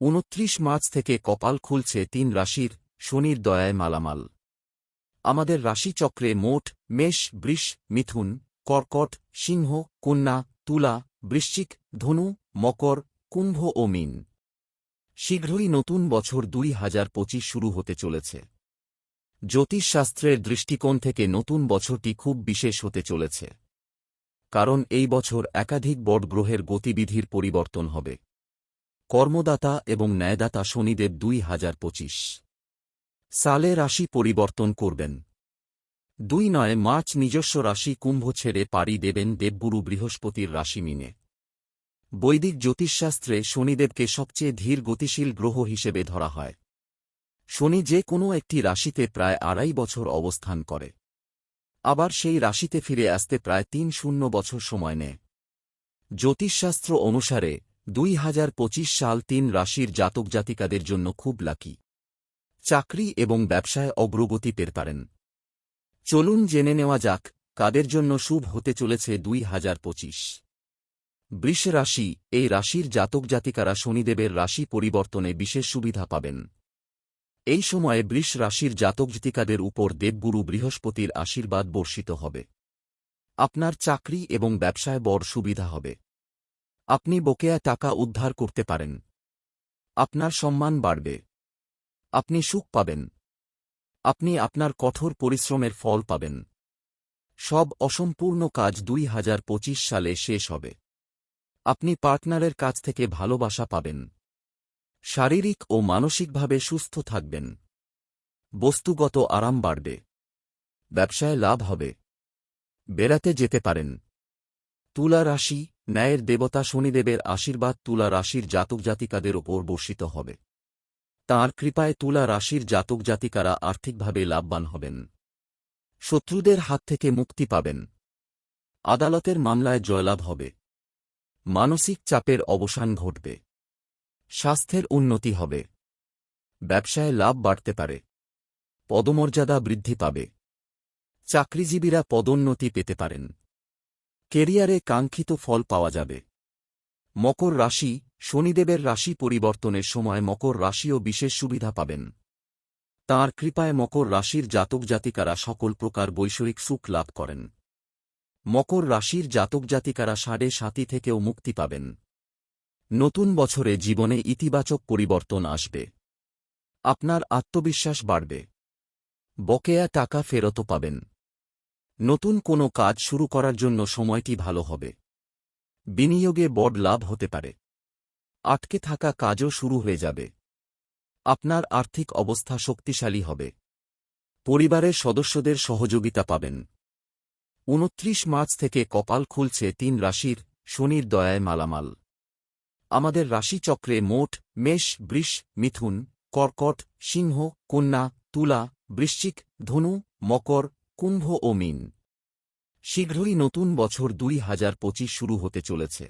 উনত্রিশ মার্চ থেকে কপাল খুলছে তিন রাশির শনির দয়ায় মালামাল। আমাদের রাশিচক্রে মোট মেষ, বৃষ, মিথুন, কর্কট, সিংহ, কন্যা, তুলা, বৃশ্চিক, ধনু, মকর, কুম্ভ ও মিন। শীঘ্রই নতুন বছর দুই হাজার পঁচিশ শুরু হতে চলেছে। জ্যোতিষশাস্ত্রের দৃষ্টিকোণ থেকে নতুন বছরটি খুব বিশেষ হতে চলেছে। কারণ এই বছর একাধিক বড় গ্রহের গতিবিধির পরিবর্তন হবে। কর্মদাতা এবং ন্যায়দাতা শনিদেব দুই হাজার পঁচিশ। সালে রাশি পরিবর্তন করবেন। দুই নয় মার্চ নিজস্ব রাশি কুম্ভ ছেড়ে পাড়ি দেবেন দেবগুরু বৃহস্পতির রাশি মিনে। বৈদিক জ্যোতিষশাস্ত্রে শনিদেবকে সবচেয়ে ধীর গতিশীল গ্রহ হিসেবে ধরা হয়। শনি যে কোনো একটি রাশিতে প্রায় আড়াই বছর অবস্থান করে। আবার সেই রাশিতে ফিরে আসতে প্রায় তিন শূন্য বছর সময় নেয়। জ্যোতিষশাস্ত্র অনুসারে দুই হাজার পঁচিশ সাল তিন রাশির জাতক জাতিকাদের জন্য খুব লাকি। চাকরি এবং ব্যবসায় অগ্রগতি পের পারেন। চলুন জেনে নেওয়া যাক, কাদের জন্য শুভ হতে চলেছে দুই হাজার পঁচিশ। বৃষ রাশি, এই রাশির জাতক জাতিকারা শনিদেবের রাশি পরিবর্তনে বিশেষ সুবিধা পাবেন। এই সময়ে বৃষ রাশির জাতক জাতিকাদের উপর দেবগুরু বৃহস্পতির আশীর্বাদ বর্ষিত হবে। আপনার চাকরি এবং ব্যবসায় বড় সুবিধা হবে। আপনি বকেয়া টাকা উদ্ধার করতে পারেন। আপনার সম্মান বাড়বে। আপনি সুখ পাবেন। আপনি আপনার কঠোর পরিশ্রমের ফল পাবেন। সব অসম্পূর্ণ কাজ দুই হাজার পঁচিশ সালে শেষ হবে। আপনি পার্টনারের কাছ থেকে ভালোবাসা পাবেন। শারীরিক ও মানসিকভাবে সুস্থ থাকবেন। বস্তুগত আরাম বাড়বে। ব্যবসায় লাভ হবে। বেড়াতে যেতে পারেন। তুলা রাশি ন্যায়ের দেবতা শনিদেবের আশীর্বাদ তুলা রাশির জাতক জাতিকাদের ওপর বর্ষিত হবে। তাঁর কৃপায় তুলা রাশির জাতক জাতিকারা আর্থিকভাবে লাভবান হবেন। শত্রুদের হাত থেকে মুক্তি পাবেন। আদালতের মামলায় জয়লাভ হবে। মানসিক চাপের অবসান ঘটবে। স্বাস্থ্যের উন্নতি হবে। ব্যবসায় লাভ বাড়তে পারে। পদমর্যাদা বৃদ্ধি পাবে। চাকরিজীবীরা পদোন্নতি পেতে পারেন। কেরিয়ারে কাঙ্ক্ষিত ফল পাওয়া যাবে। মকর রাশি, শনিদেবের রাশি পরিবর্তনের সময় মকর রাশিও বিশেষ সুবিধা পাবেন। তাঁর কৃপায় মকর রাশির জাতক জাতিকারা সকল প্রকার বৈষয়িক সুখ লাভ করেন। মকর রাশির জাতক জাতিকারা সাড়ে সাতি থেকেও মুক্তি পাবেন। নতুন বছরে জীবনে ইতিবাচক পরিবর্তন আসবে। আপনার আত্মবিশ্বাস বাড়বে। বকেয়া টাকা ফেরত পাবেন। নতুন কোনো কাজ শুরু করার জন্য সময়টি ভালো হবে। বিনিয়োগে বড় লাভ হতে পারে। আটকে থাকা কাজও শুরু হয়ে যাবে। আপনার আর্থিক অবস্থা শক্তিশালী হবে। পরিবারের সদস্যদের সহযোগিতা পাবেন। উনত্রিশ মার্চ থেকে কপাল খুলছে তিন রাশির শনির দয়ায় মালামাল। আমাদের রাশিচক্রে মোট মেষ, বৃষ, মিথুন, কর্কট, সিংহ, কন্যা, তুলা, বৃশ্চিক, ধনু, মকর কুম্ভ ও মিন। শীঘ্রই নতুন বছর দুই হাজার পঁচিশ শুরু হতে চলেছে।